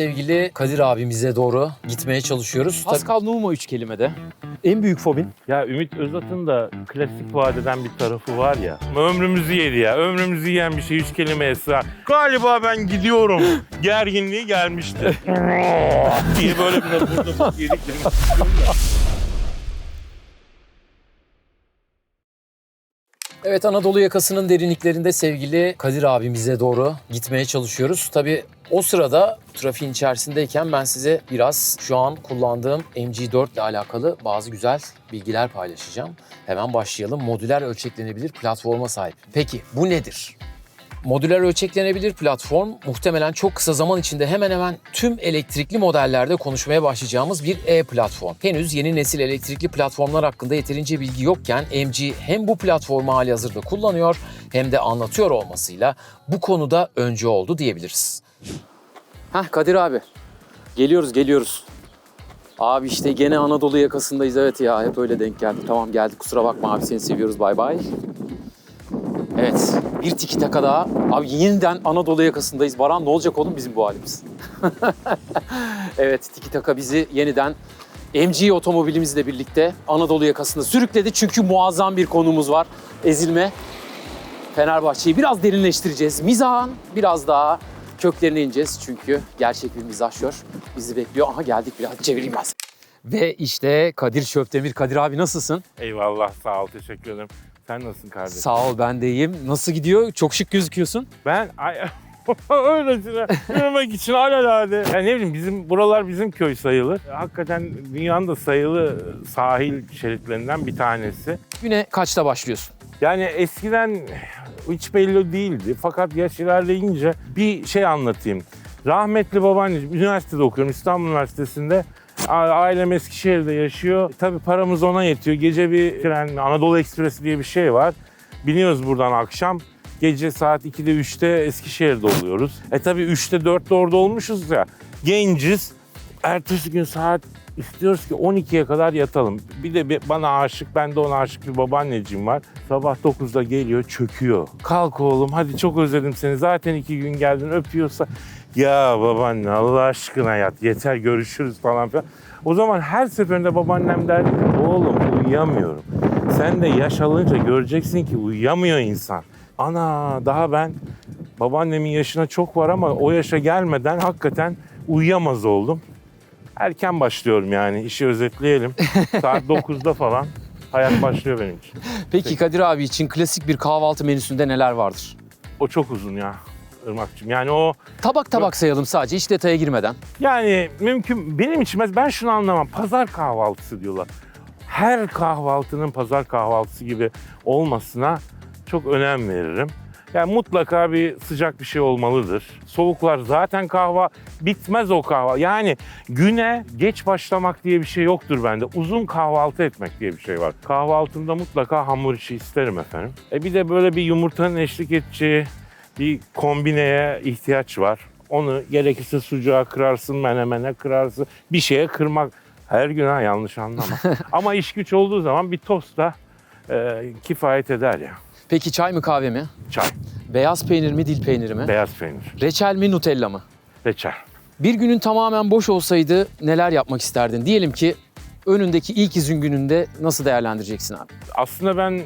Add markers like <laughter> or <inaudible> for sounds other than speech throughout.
Sevgili Kadir abimize doğru gitmeye çalışıyoruz. Pascal Numa üç kelimede. En büyük fobin. Ya Ümit Özat'ın da klasik vadeden bir tarafı var ya. Ömrümüzü yedi ya. Ömrümüzü yiyen bir şey üç kelimeye sığar. Galiba ben gidiyorum. <laughs> Gerginliği gelmişti. <laughs> diye böyle bir burada yedik. <laughs> Evet Anadolu yakasının derinliklerinde sevgili Kadir abimize doğru gitmeye çalışıyoruz. Tabii o sırada trafiğin içerisindeyken ben size biraz şu an kullandığım MG4 ile alakalı bazı güzel bilgiler paylaşacağım. Hemen başlayalım. Modüler ölçeklenebilir platforma sahip. Peki bu nedir? Modüler ölçeklenebilir platform muhtemelen çok kısa zaman içinde hemen hemen tüm elektrikli modellerde konuşmaya başlayacağımız bir e-platform. Henüz yeni nesil elektrikli platformlar hakkında yeterince bilgi yokken MG hem bu platformu hali hazırda kullanıyor hem de anlatıyor olmasıyla bu konuda öncü oldu diyebiliriz. Heh Kadir abi. Geliyoruz geliyoruz. Abi işte gene Anadolu yakasındayız evet ya hep öyle denk geldi. Tamam geldik kusura bakma abi seni seviyoruz bay bay. Evet, bir tiki taka daha. Abi yeniden Anadolu yakasındayız. Baran ne olacak oğlum bizim bu halimiz? <laughs> evet, tiki taka bizi yeniden MG otomobilimizle birlikte Anadolu yakasında sürükledi. Çünkü muazzam bir konumuz var. Ezilme. Fenerbahçe'yi biraz derinleştireceğiz. Mizahın biraz daha köklerine ineceğiz. Çünkü gerçek bir mizahşör bizi bekliyor. Aha geldik biraz çevireyim ben. Ve işte Kadir Şöpdemir. Kadir abi nasılsın? Eyvallah sağ ol teşekkür ederim. Sen nasılsın kardeşim? Sağ ol ben de iyiyim. Nasıl gidiyor? Çok şık gözüküyorsun. Ben ay, <laughs> öylesine yürümek için alelade. Ya ne bileyim bizim buralar bizim köy sayılır. Hakikaten dünyanın da sayılı sahil şeritlerinden bir tanesi. Güne kaçta başlıyorsun? Yani eskiden hiç belli değildi. Fakat yaş ilerleyince bir şey anlatayım. Rahmetli babaanneciğim, üniversitede okuyorum İstanbul Üniversitesi'nde. Ailem Eskişehir'de yaşıyor. Tabii paramız ona yetiyor. Gece bir tren, Anadolu Ekspresi diye bir şey var. Biniyoruz buradan akşam. Gece saat 2'de 3'te Eskişehir'de oluyoruz. E tabii 3'te 4'te orada olmuşuz ya. Genciz. Ertesi gün saat istiyoruz ki 12'ye kadar yatalım. Bir de bana aşık, ben de ona aşık bir babaanneciğim var. Sabah 9'da geliyor, çöküyor. Kalk oğlum, hadi çok özledim seni. Zaten iki gün geldin, öpüyorsa. Ya babaanne Allah aşkına yat, yeter görüşürüz falan filan. O zaman her seferinde babaannem derdi ki, oğlum uyuyamıyorum. Sen de yaş alınca göreceksin ki uyuyamıyor insan. Ana daha ben babaannemin yaşına çok var ama o yaşa gelmeden hakikaten uyuyamaz oldum. Erken başlıyorum yani işi özetleyelim. <laughs> Saat 9'da falan hayat başlıyor benim için. Peki Kadir abi için klasik bir kahvaltı menüsünde neler vardır? O çok uzun ya Irmak'cığım. Yani o Tabak tabak sayalım sadece hiç detaya girmeden. yani mümkün benim için ben şunu anlamam. Pazar kahvaltısı diyorlar. Her kahvaltının pazar kahvaltısı gibi olmasına çok önem veririm. Yani mutlaka bir sıcak bir şey olmalıdır. Soğuklar zaten kahva bitmez o kahva. Yani güne geç başlamak diye bir şey yoktur bende. Uzun kahvaltı etmek diye bir şey var. Kahvaltımda mutlaka hamur işi isterim efendim. E bir de böyle bir yumurtanın eşlik edeceği bir kombineye ihtiyaç var. Onu gerekirse sucuğa kırarsın, menemene kırarsın. Bir şeye kırmak her gün ha yanlış anlama. <laughs> Ama iş güç olduğu zaman bir tost da e, kifayet eder ya. Peki çay mı kahve mi? Çay, Beyaz peynir mi dil peyniri mi? beyaz peynir, Reçel mi Nutella mı? reçel. Bir günün tamamen boş olsaydı neler yapmak isterdin? Diyelim ki önündeki ilk izin gününde nasıl değerlendireceksin abi? Aslında ben e,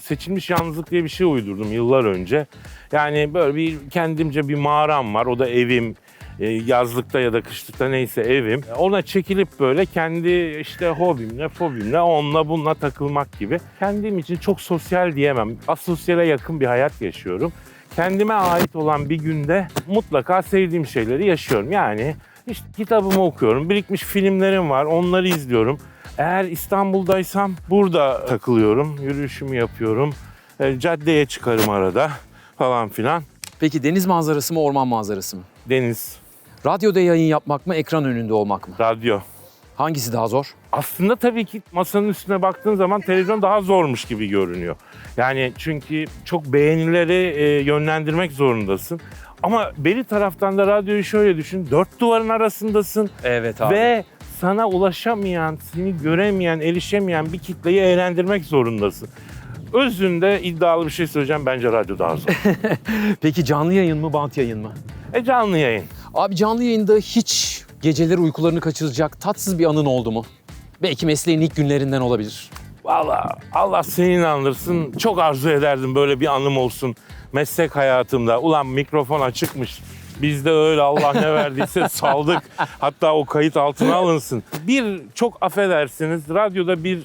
seçilmiş yalnızlık diye bir şey uydurdum yıllar önce. Yani böyle bir kendimce bir mağaram var. O da evim. E, Yazlıkta ya da kışlıkta neyse evim. Ona çekilip böyle kendi işte hobimle, fobimle, onunla bununla takılmak gibi. Kendim için çok sosyal diyemem. Asosyale yakın bir hayat yaşıyorum. Kendime ait olan bir günde mutlaka sevdiğim şeyleri yaşıyorum. Yani işte kitabımı okuyorum, birikmiş filmlerim var, onları izliyorum. Eğer İstanbul'daysam burada takılıyorum, yürüyüşümü yapıyorum. E, caddeye çıkarım arada falan filan. Peki deniz manzarası mı orman manzarası mı? Deniz, Radyoda yayın yapmak mı ekran önünde olmak mı? radyo. Hangisi daha zor? Aslında tabii ki masanın üstüne baktığın zaman televizyon daha zormuş gibi görünüyor. Yani çünkü çok beğenileri e, yönlendirmek zorundasın. Ama beri taraftan da radyoyu şöyle düşün. Dört duvarın arasındasın. Evet Ve sana ulaşamayan, seni göremeyen, erişemeyen bir kitleyi eğlendirmek zorundasın. Özünde iddialı bir şey söyleyeceğim. Bence radyo daha zor. <laughs> Peki canlı yayın mı bant yayın mı? e canlı yayın. Abi canlı yayında hiç geceleri uykularını kaçıracak tatsız bir anın oldu mu? Belki mesleğin ilk günlerinden olabilir. Valla Allah seni inandırsın. Çok arzu ederdim böyle bir anım olsun meslek hayatımda. Ulan mikrofon açıkmış. Biz de öyle Allah ne verdiyse <laughs> saldık. Hatta o kayıt altına alınsın. Bir çok affedersiniz radyoda bir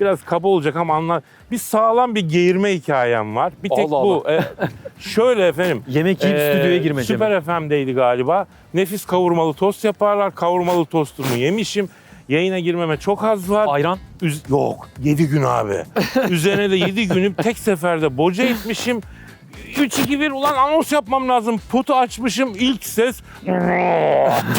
biraz kaba olacak ama anlar. Bir sağlam bir geğirme hikayem var. Bir tek Allah bu. E, şöyle efendim. Yemek yiyip Ee, stüdyoya girmece mi? Süper FM'deydi galiba. Nefis kavurmalı tost yaparlar. Kavurmalı tostumu yemişim. Yayına girmeme çok az var. Ayran. Üz- Yok 7 gün abi. <laughs> Üzerine de 7 günü tek seferde boca etmişim. 3-2-1 ulan anons yapmam lazım. Potu açmışım ilk ses <laughs>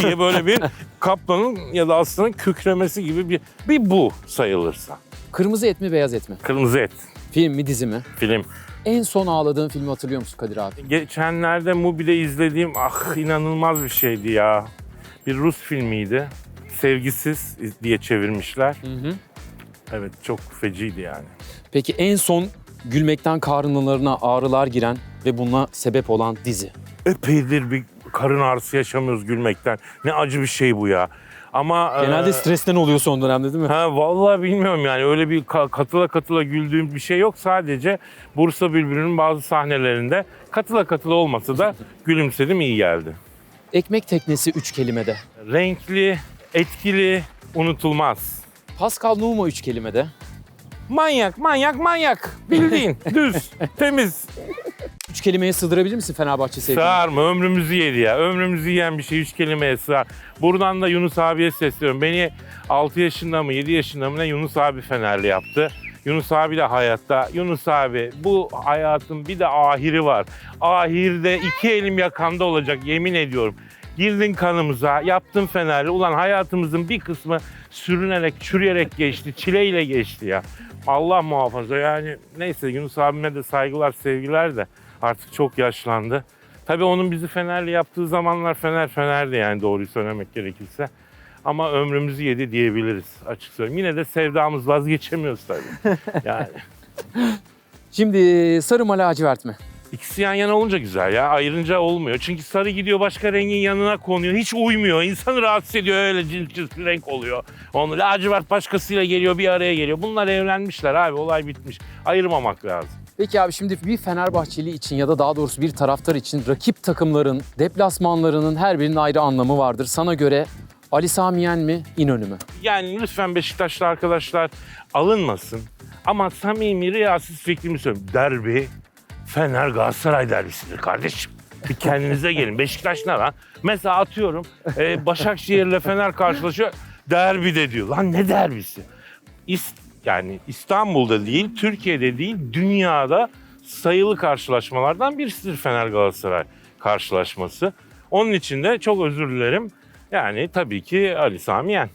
diye böyle bir kaplanın ya da aslanın kükremesi gibi bir, bir bu sayılırsa. Kırmızı et mi beyaz et mi? Kırmızı et Film mi dizi mi? film. En son ağladığın filmi hatırlıyor musun Kadir abi? Geçenlerde Mubi'de izlediğim ah inanılmaz bir şeydi ya. Bir Rus filmiydi. Sevgisiz diye çevirmişler. Hı hı. Evet çok feciydi yani. Peki en son gülmekten karınlarına ağrılar giren ve buna sebep olan dizi. epeydir bir karın ağrısı yaşamıyoruz gülmekten. Ne acı bir şey bu ya. Ama Genelde e, stresten oluyor son dönemde değil mi? Ha vallahi bilmiyorum yani öyle bir ka- katıla katıla güldüğüm bir şey yok. Sadece Bursa Bülbülü'nün bazı sahnelerinde katıla katıla olmasa da gülümsedim iyi geldi. Ekmek teknesi üç kelimede. Renkli, etkili, unutulmaz. Pascal Numa üç kelimede. Manyak, manyak, manyak. Bildiğin, <laughs> düz, temiz. Üç kelimeye sığdırabilir misin Fenerbahçe sevgini? Sığar mı? Ömrümüzü yedi ya. Ömrümüzü yiyen bir şey üç kelimeye sığar. Buradan da Yunus abiye sesleniyorum. Beni 6 yaşında mı 7 yaşında mı ne Yunus abi Fenerli yaptı. Yunus abi de hayatta. Yunus abi bu hayatın bir de ahiri var. Ahirde iki elim yakanda olacak yemin ediyorum. Girdin kanımıza, yaptın Fenerli. Ulan hayatımızın bir kısmı sürünerek, çürüyerek geçti, çileyle geçti ya. Allah muhafaza yani neyse Yunus abime de saygılar, sevgiler de artık çok yaşlandı. Tabii onun bizi Fenerli yaptığı zamanlar Fener Fener'di yani doğruyu söylemek gerekirse. Ama ömrümüzü yedi diyebiliriz açık söyleyeyim. Yine de sevdamız vazgeçemiyoruz tabii. <laughs> Yani Şimdi sarı mı lacivert mi? İkisi yan yana olunca güzel ya. Ayırınca olmuyor. Çünkü sarı gidiyor başka rengin yanına konuyor. Hiç uymuyor. İnsanı rahatsız ediyor öyle cins cins renk oluyor. Onu lacivert başkasıyla geliyor bir araya geliyor. Bunlar evlenmişler abi olay bitmiş. Ayırmamak lazım. Peki abi şimdi bir Fenerbahçeli için ya da daha doğrusu bir taraftar için rakip takımların deplasmanlarının her birinin ayrı anlamı vardır. Sana göre Ali Sami Yen mi, İnönü mü? Yani lütfen Beşiktaşlı arkadaşlar alınmasın. Ama samimi riyasız fikrimi söylüyorum. Derbi Fener Galatasaray derbisidir kardeşim. Bir kendinize gelin. Beşiktaş ne lan? Mesela atıyorum e, Başakşehir'le Fener karşılaşıyor. Derbi de diyor. Lan ne derbisi? İst, yani İstanbul'da değil, Türkiye'de değil, dünyada sayılı karşılaşmalardan birisidir Fener Galatasaray karşılaşması. Onun için de çok özür dilerim. Yani tabii ki Ali Sami Yen.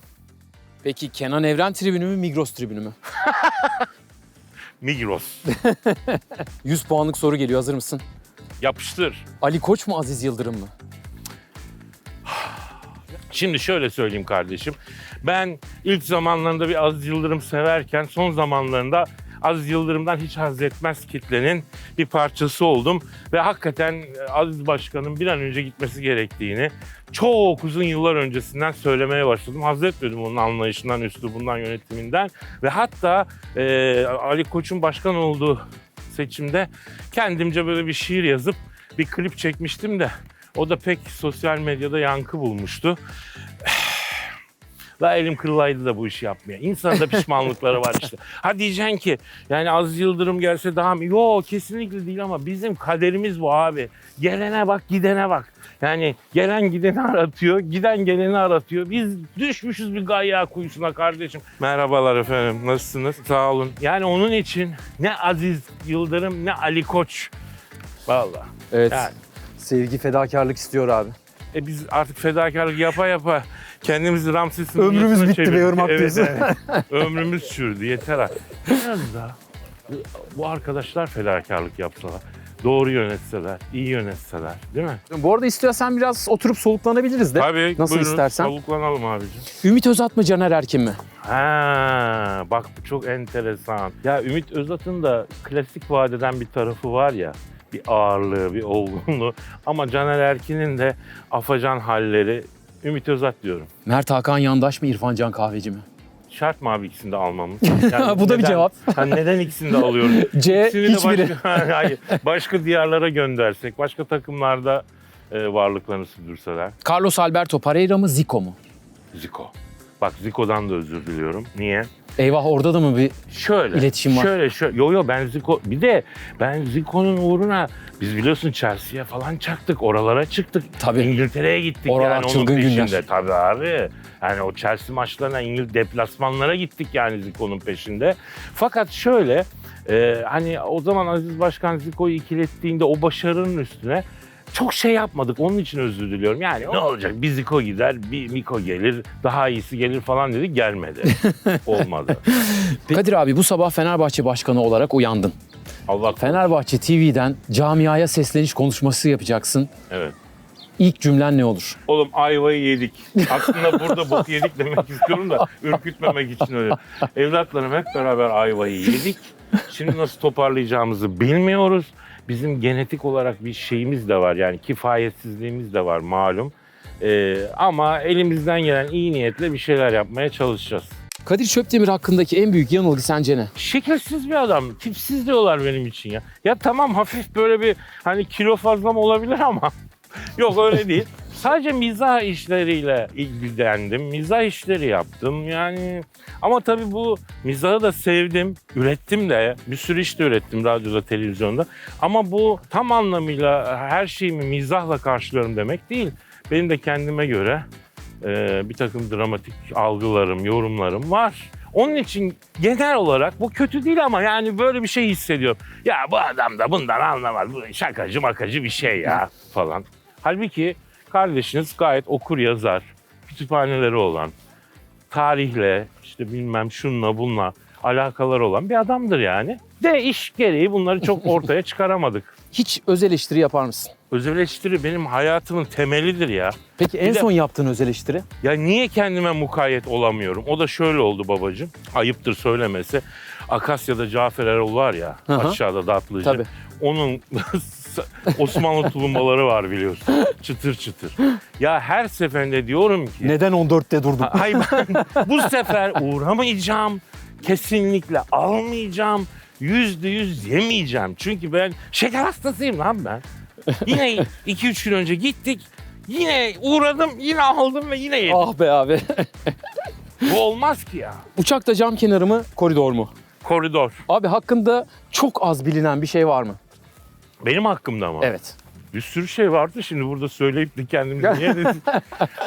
Peki Kenan Evren tribünü mü, Migros tribünü mü? <laughs> Migros. <laughs> 100 puanlık soru geliyor hazır mısın? Yapıştır. Ali Koç mu, Aziz Yıldırım mı? Şimdi şöyle söyleyeyim kardeşim. Ben ilk zamanlarında bir Aziz Yıldırım severken son zamanlarında Aziz Yıldırım'dan hiç haz etmez kitlenin bir parçası oldum. Ve hakikaten Aziz Başkan'ın bir an önce gitmesi gerektiğini çok uzun yıllar öncesinden söylemeye başladım. Haz etmedim onun anlayışından, üslubundan, yönetiminden. Ve hatta e, Ali Koç'un başkan olduğu seçimde kendimce böyle bir şiir yazıp bir klip çekmiştim de o da pek sosyal medyada yankı bulmuştu. La elim kırılaydı da bu işi yapmaya. İnsanın da pişmanlıkları var işte. Ha diyeceksin ki yani Aziz Yıldırım gelse daha mı? Yok kesinlikle değil ama bizim kaderimiz bu abi. Gelene bak gidene bak. Yani gelen gideni aratıyor, giden geleni aratıyor. Biz düşmüşüz bir gayya kuyusuna kardeşim. Merhabalar efendim, nasılsınız? Sağ olun. Yani onun için ne Aziz Yıldırım ne Ali Koç. Vallahi. Evet. Yani. Sevgi fedakarlık istiyor abi. E biz artık fedakarlık yapa yapa kendimizi Ramses'in Ömrümüz bitti be ırmak evet, diyorsun. evet. Ömrümüz sürdü yeter artık. Biraz daha bu arkadaşlar fedakarlık yapsalar, doğru yönetseler, iyi yönetseler değil mi? Bu arada istiyorsan biraz oturup soluklanabiliriz de. Tabii Nasıl buyurun istersen. savuklanalım abicim. Ümit Özat mı, Caner Erkin mi? Ha, bak bu çok enteresan. Ya Ümit Özat'ın da klasik vadeden bir tarafı var ya. Bir ağırlığı, bir olgunluğu. <laughs> Ama Caner Erkin'in de afacan halleri Ümit Özat diyorum. Mert Hakan Yandaş mı İrfan Can Kahveci mi? Şart mı abi ikisini de almamız? <laughs> Bu da bir cevap. Yani neden ikisini de alıyoruz? <laughs> C İkisini de hiçbiri. başka, hayır, başka diyarlara göndersek, başka takımlarda e, varlıklarını sürdürseler. Carlos Alberto Pereira mı Zico mu? Zico. Bak Zico'dan da özür diliyorum. Niye? Eyvah orada da mı bir Şöyle. İletişim var. Şöyle şöyle. Yo yo ben Zico. Bir de ben Zico'nun uğruna biz biliyorsun Chelsea'ye falan çaktık. Oralara çıktık. Tabii. İngiltere'ye gittik Oralar yani onun çılgın günler. peşinde. Tabii abi. Yani o Chelsea maçlarına İngiliz deplasmanlara gittik yani Zico'nun peşinde. Fakat şöyle e, hani o zaman Aziz Başkan Zico'yu ikilettiğinde o başarının üstüne çok şey yapmadık. Onun için özür diliyorum. Yani ne olacak? Bir Zico gider, bir Miko gelir, daha iyisi gelir falan dedi. Gelmedi. <laughs> Olmadı. Kadir abi bu sabah Fenerbahçe Başkanı olarak uyandın. Allah Fenerbahçe TV'den camiaya sesleniş konuşması yapacaksın. Evet. İlk cümlen ne olur? Oğlum ayvayı yedik. Aslında burada bok yedik demek istiyorum da ürkütmemek için öyle. Evlatlarım hep beraber ayvayı yedik. Şimdi nasıl toparlayacağımızı bilmiyoruz. Bizim genetik olarak bir şeyimiz de var yani kifayetsizliğimiz de var malum. Ee, ama elimizden gelen iyi niyetle bir şeyler yapmaya çalışacağız. Kadir Çöpdemir hakkındaki en büyük yanılgı sence ne? Şekilsiz bir adam. Tipsiz diyorlar benim için ya. Ya tamam hafif böyle bir hani kilo fazla mı olabilir ama yok öyle değil. Sadece mizah işleriyle ilgilendim. Mizah işleri yaptım yani. Ama tabii bu mizahı da sevdim. Ürettim de. Bir sürü iş de ürettim radyoda, televizyonda. Ama bu tam anlamıyla her şeyimi mizahla karşılıyorum demek değil. Benim de kendime göre e, bir takım dramatik algılarım, yorumlarım var. Onun için genel olarak bu kötü değil ama yani böyle bir şey hissediyorum. Ya bu adam da bundan anlamaz. Bu şakacı makacı bir şey ya falan. Halbuki kardeşiniz gayet okur yazar, kütüphaneleri olan, tarihle işte bilmem şunla bunla alakaları olan bir adamdır yani. De iş gereği bunları çok <laughs> ortaya çıkaramadık. Hiç öz eleştiri yapar mısın? Öz eleştiri benim hayatımın temelidir ya. Peki en Bir de- son yaptığın öz eleştiri? Ya niye kendime mukayyet olamıyorum? O da şöyle oldu babacığım. Ayıptır söylemesi. Akasya'da Cafer Erol var ya Hı hı. aşağıda Datlıcı. Tabii. Onun <laughs> Osmanlı tulumbaları var biliyorsun. Çıtır çıtır. Ya her seferinde diyorum ki Neden 14'te durdun? Ay ben bu sefer uğramayacağım. Kesinlikle almayacağım. Yüzde yüz yemeyeceğim. Çünkü ben şeker hastasıyım lan ben. Yine 2-3 gün önce gittik. Yine uğradım, yine aldım ve yine yedim. ah be abi. Bu olmaz ki ya. Uçakta cam kenarı mı, koridor mu? Koridor. Abi hakkında çok az bilinen bir şey var mı? Benim hakkımda mı? Evet. Bir sürü şey vardı şimdi burada söyleyip de kendimizi <laughs> niye dedik?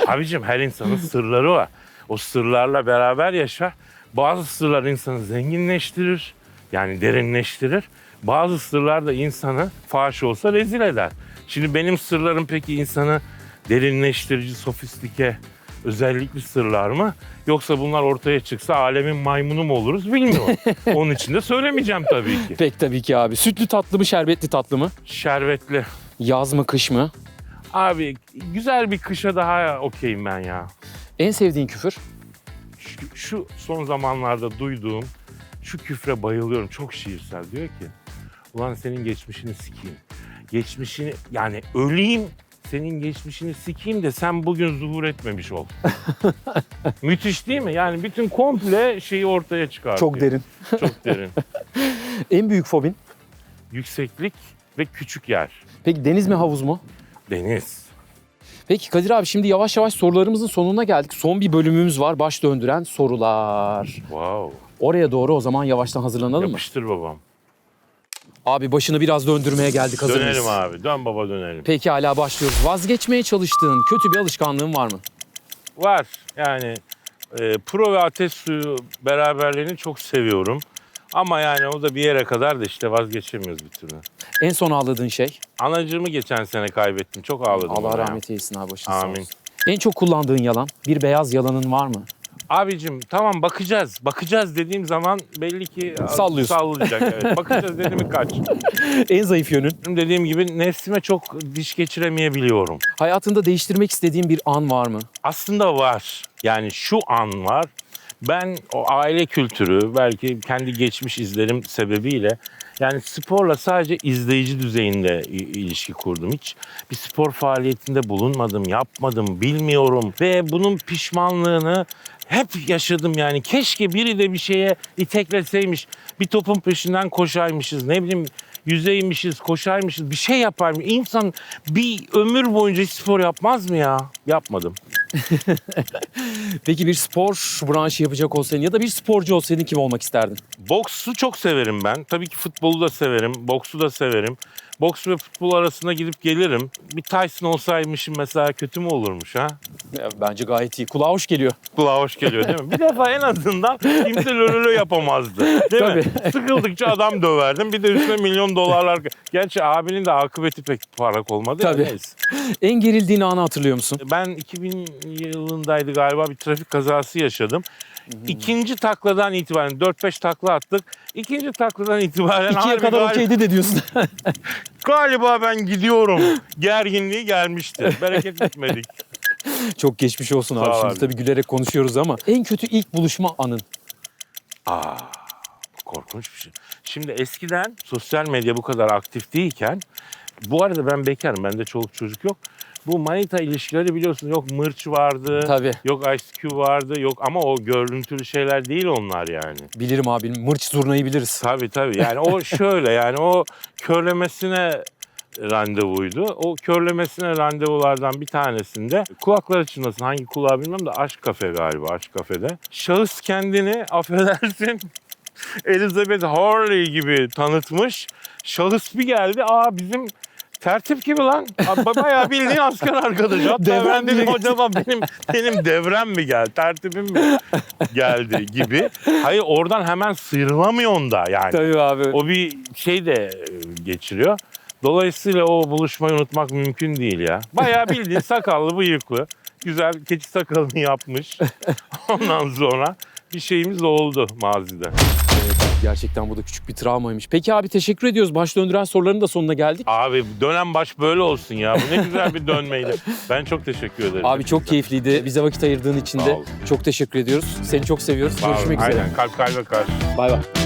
Abicim her insanın sırları var. O sırlarla beraber yaşa. Bazı sırlar insanı zenginleştirir. Yani derinleştirir. Bazı sırlar da insanı faş olsa rezil eder. Şimdi benim sırlarım peki insanı derinleştirici, sofistike, özellikli sırlar mı? Yoksa bunlar ortaya çıksa alemin maymunu mu oluruz bilmiyorum. <laughs> Onun için de söylemeyeceğim tabii ki. Pek tabii ki abi. Sütlü tatlı mı, şerbetli tatlı mı? Şerbetli. Yaz mı, kış mı? Abi güzel bir kışa daha okeyim ben ya. En sevdiğin küfür? Şu, şu son zamanlarda duyduğum şu küfre bayılıyorum. Çok şiirsel. Diyor ki ulan senin geçmişini sikeyim. Geçmişini yani öleyim senin geçmişini sikeyim de sen bugün zuhur etmemiş ol. <laughs> Müthiş değil mi? Yani bütün komple şeyi ortaya çıkartıyor. Çok derin. <laughs> Çok derin. <laughs> En büyük fobin? Yükseklik ve küçük yer. Peki deniz mi, havuz mu? Deniz. Peki Kadir abi şimdi yavaş yavaş sorularımızın sonuna geldik. Son bir bölümümüz var. Baş döndüren sorular. Wow. Oraya doğru o zaman yavaştan hazırlanalım mı? Yapıştır babam. Abi başını biraz döndürmeye geldik hazır Dönelim mıyız? abi. Dön baba dönelim. Peki hala başlıyoruz. Vazgeçmeye çalıştığın kötü bir alışkanlığın var mı? Var. Yani e, pro ve ateş suyu beraberliğini çok seviyorum. Ama yani o da bir yere kadar da işte vazgeçemiyoruz bir türlü. En son ağladığın şey? Anacığımı geçen sene kaybettim. Çok ağladım. Allah rahmet eylesin abi başın sağ Amin. olsun. En çok kullandığın yalan? Bir beyaz yalanın var mı? Abicim tamam bakacağız. Bakacağız dediğim zaman belli ki Sallıyorsun. sallayacak. Evet. <laughs> bakacağız dediğimi kaç. en zayıf yönün? Dediğim gibi nefsime çok diş geçiremeyebiliyorum. Hayatında değiştirmek istediğin bir an var mı? Aslında var. Yani şu an var. Ben o aile kültürü belki kendi geçmiş izlerim sebebiyle Yani sporla sadece izleyici düzeyinde ilişki kurdum. Hiç bir spor faaliyetinde bulunmadım, yapmadım, bilmiyorum. Ve bunun pişmanlığını hep yaşadım yani. Keşke biri de bir şeye itekleseymiş. Bir topun peşinden koşaymışız. Ne bileyim yüzeymişiz, koşaymışız. Bir şey yapar mı? İnsan bir ömür boyunca spor yapmaz mı ya? Yapmadım. <laughs> Peki bir spor branşı yapacak olsaydın ya da bir sporcu olsaydın kim olmak isterdin? Boksu çok severim ben. Tabii ki futbolu da severim, boksu da severim. Boks ve futbol arasında gidip gelirim. Bir Tyson olsaymışım mesela kötü mü olurmuş ha? Ya, bence gayet iyi. Kulağa hoş geliyor. Kulağa hoş geliyor değil mi? Bir defa en azından kimse lölölö yapamazdı. Değil mi? <laughs> Sıkıldıkça adam döverdim. Bir de üstüne milyon dolarlar. Gerçi abinin de akıbeti pek parlak olmadı. ya, Tabii. neyse. En gerildiğin anı hatırlıyor musun? Ben 2000 yılındaydı galiba bir trafik kazası yaşadım. İkinci takladan itibaren 4-5 takla attık. İkinci takladan itibaren İkiye kadar galiba- okeydi de diyorsun. <laughs> Galiba ben gidiyorum. Gerginliği gelmişti. Bereket bitmedik. <laughs> Çok geçmiş olsun abi. Şimdi abi. tabii gülerek konuşuyoruz ama. En kötü ilk buluşma anın. Aa, korkunç bir şey. Şimdi eskiden sosyal medya bu kadar aktif değilken, bu arada ben bekarım, bende çoluk çocuk yok. Bu manita ilişkileri biliyorsun yok mırç vardı, Tabii. yok Ice Cube vardı, yok ama o görüntülü şeyler değil onlar yani. Bilirim abi. Mırç zurnayı biliriz. Tabii tabii yani o <laughs> şöyle yani o körlemesine randevuydu. O körlemesine randevulardan bir tanesinde kulakları çınlasın hangi kulağı bilmem de aşk kafe galiba aşk kafede. Şahıs kendini <laughs> affedersin Elizabeth Hurley gibi tanıtmış. Şahıs bir geldi aa bizim tertip gibi lan. Bayağı bildiğin asker arkadaşı. Hatta Devrem ben dedim acaba benim benim devrem mi geldi, tertibim mi geldi gibi. Hayır oradan hemen sıyrılamıyorsun da yani. Tabii abi. O bir şey de e, geçiriyor. Dolayısıyla o buluşmayı unutmak mümkün değil ya. Bayağı bildiğin <laughs> sakallı, bıyıklı, güzel keçi sakalını yapmış. <laughs> Ondan sonra bir şeyimiz oldu mazide. Evet, gerçekten bu da küçük bir travmaymış. Peki abi teşekkür ediyoruz. Baş döndüren soruların da sonuna geldik. Abi dönen baş böyle olsun ya. Bu ne güzel bir dönmeydi. <laughs> Ben çok teşekkür ederim. Abi çok keyifliydi. Bize vakit ayırdığın için Sağ de çok teşekkür ediyoruz. Seni çok seviyoruz. Sağ olun. Görüşmek üzere. Aynen kalp kalbe karşı. Bay bay.